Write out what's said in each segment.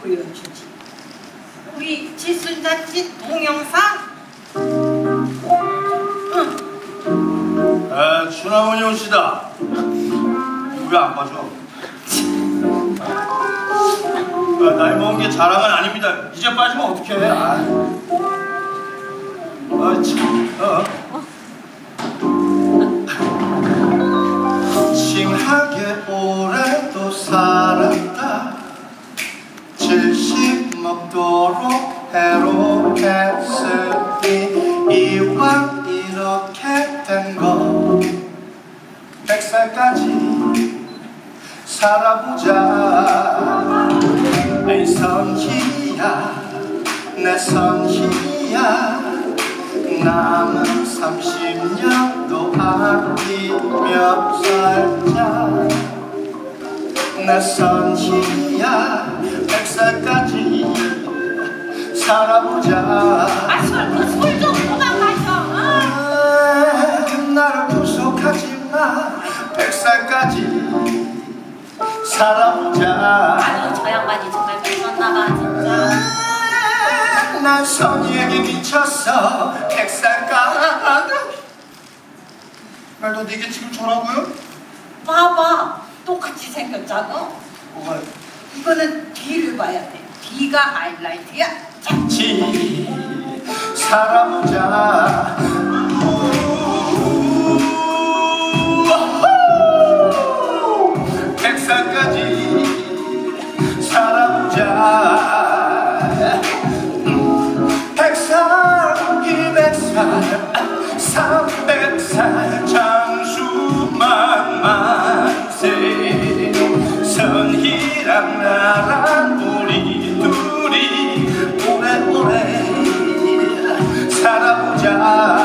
보여주지. 우리 지순자집 동영상. 응. 에, 준아버니 오시다. 왜안 봐줘? 아, 나이 먹은 게 자랑은 아닙니다. 이제 빠지면 어떡해? 아, 아 참. 어. 이왕 이렇게 된거. 백살까지 살아보자. 내 선희야 내 선희야. 남은 30년도 아끼며 살자. 내 선희야 백살까지 살아보자 살아보자 아유, 저 양반이 정말 미쳤나봐, 진짜. 난 선의에게 미쳤어 백살까지 말도 네게 지금 전화고요? 봐봐. 똑같이 생겼잖아. 뭐가 이거는 뒤를 봐야 돼. 뒤가 하이라이트야. 자, 지 살아보자 선희랑 나랑 우리 둘이 오래오래 살아보자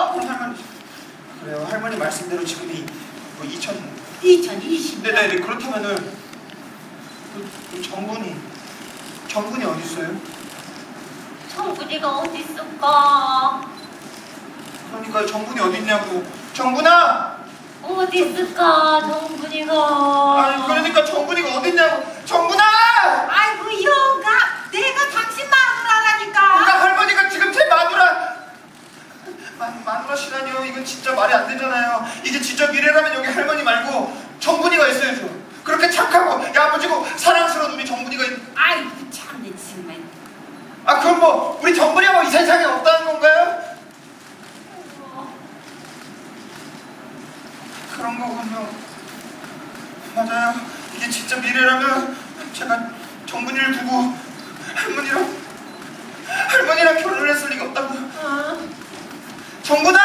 할머니 그래요 할머니 말씀대로 지금이 뭐 2000... 2020년 네네 그렇다면은 그, 그 정군이 정군이 어디 있어요? 청구리가 어디 있을까? 그러니까 정군이 어디 있냐고 정군아! 어디 있을까, 정군이가? 아니 그러니까 정군이가 어디 있냐고 정군아! 아이고 영감, 내가 당신 마누라라니까. 우리가 할머니가 지금 제 마누라 마, 마누라시라니요 이건 진짜 말이 안 되잖아요 이게 진짜 미래라면 여기 할머니 말고 정군이가 있어야죠 그렇게 착하고 야무지고 사랑스러운 우리 정군이가 있... 아이고 참내 정말. 아 그럼 뭐 우리 정군이가 뭐 이 세상에 없다는 건가요? 그런 거군요 맞아요 이게 진짜 미래라면 제가 정군이를 두고 할머니랑 할머니랑 결혼을 했을 리가 없다고 어? 정군아!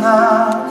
정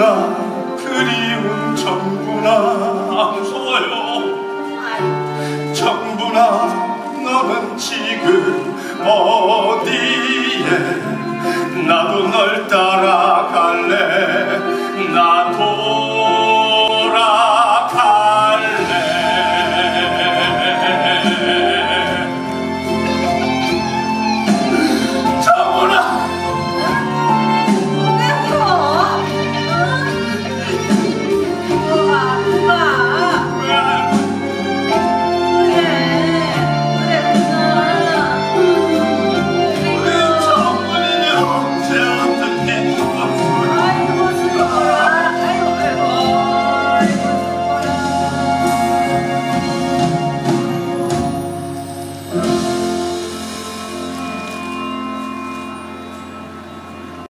정부나 그리운 정부나. 아 무서워요. 정부나 너는 지금 어디에? 나도 널 따라갈래. 나도